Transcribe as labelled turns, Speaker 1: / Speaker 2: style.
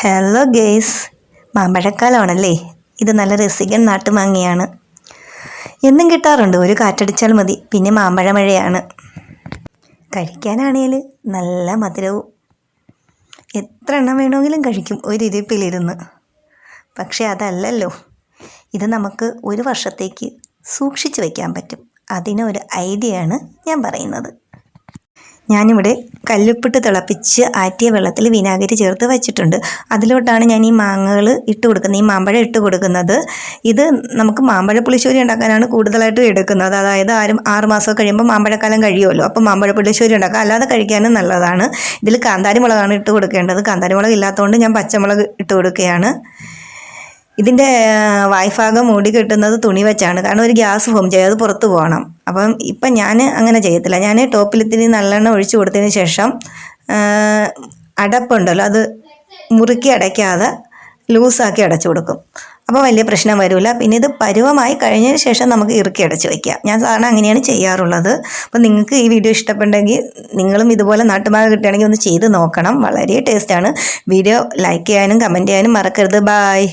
Speaker 1: Hello guys മാമ്പഴക്കാലമാണല്ലേ? ഇത് നല്ല രസികൻ നാട്ടുമാങ്ങയാണ്. എന്നും കിട്ടാറുണ്ട്. ഒരു കാറ്റടിച്ചാൽ മതി. പിന്നെ മാമ്പഴ മഴയാണ് കഴിക്കാനാണേൽ നല്ല മധുരവും. എത്ര എണ്ണം വേണമെങ്കിലും കഴിക്കും ഒരു ഇരിപ്പിലിരുന്ന്. പക്ഷേ അതല്ലല്ലോ. ഇത് നമുക്ക് ഒരു വർഷത്തേക്ക് സൂക്ഷിച്ചു വയ്ക്കാൻ പറ്റും. അതിനൊരു ഐഡിയയാണ് ഞാൻ പറയുന്നത്. ഞാനിവിടെ കല്ലുപ്പിട്ട് തിളപ്പിച്ച് ആറ്റിയ വെള്ളത്തിൽ വിനാഗിരി ചേർത്ത് വെച്ചിട്ടുണ്ട്. അതിലോട്ടാണ് ഞാൻ ഈ മാങ്ങകൾ ഇട്ട് കൊടുക്കുന്നത്. ഈ മാമ്പഴം ഇട്ട് കൊടുക്കുന്നത്. ഇത് നമുക്ക് മാമ്പഴ പുളിശ്ശേരി ഉണ്ടാക്കാനാണ് കൂടുതലായിട്ടും എടുക്കുന്നത്. അതായത് ആരും ആറ് മാസം കഴിയുമ്പോൾ മാമ്പഴക്കാലം കഴിയുമല്ലോ. അപ്പോൾ മാമ്പഴ പുളിശ്ശേരി ഉണ്ടാക്കാം. അല്ലാതെ കഴിക്കാനും നല്ലതാണ്. ഇതിൽ കാന്താരി മുളകാണ് ഇട്ട് കൊടുക്കേണ്ടത്. കാന്താരി മുളക് ഇല്ലാത്തതുകൊണ്ട് ഞാൻ പച്ചമുളക് ഇട്ട് കൊടുക്കുകയാണ്. ഇതിന്റെ വായ്ഭാഗം മൂടി കിട്ടുന്നത് തുണി വെച്ചാണ്. കാരണം ഒരു ഗ്യാസ് ഫോം ചെയ്യും. അത് പുറത്ത് പോകണം. അപ്പം ഇപ്പം ഞാൻ അങ്ങനെ ചെയ്യത്തില്ല. ഞാൻ ടോപ്പിൽ ഇത്തിരി നല്ലെണ്ണ ഒഴിച്ചു കൊടുത്തതിന് ശേഷം അടപ്പുണ്ടല്ലോ. അത് മുറുക്കി അടയ്ക്കാതെ ലൂസാക്കി അടച്ചു കൊടുക്കും. അപ്പോൾ വലിയ പ്രശ്നം വരില്ല പിന്നെ ഇത് പരുവമായി കഴിഞ്ഞതിന് ശേഷം നമുക്ക് ഇറുക്കി അടച്ച് വയ്ക്കാം ഞാൻ സാധാരണ അങ്ങനെയാണ് ചെയ്യാറുള്ളത്. അപ്പോൾ നിങ്ങൾക്ക് ഈ വീഡിയോ ഇഷ്ടപ്പെട്ടെങ്കിൽ നിങ്ങളും ഇതുപോലെ നാട്ടുമാക കിട്ടുകയാണെങ്കിൽ ഒന്ന് ചെയ്ത് നോക്കണം. വളരെ ടേസ്റ്റാണ്. വീഡിയോ ലൈക്ക് ചെയ്യാനും കമന്റ് ചെയ്യാനും മറക്കരുത്. ബായ്.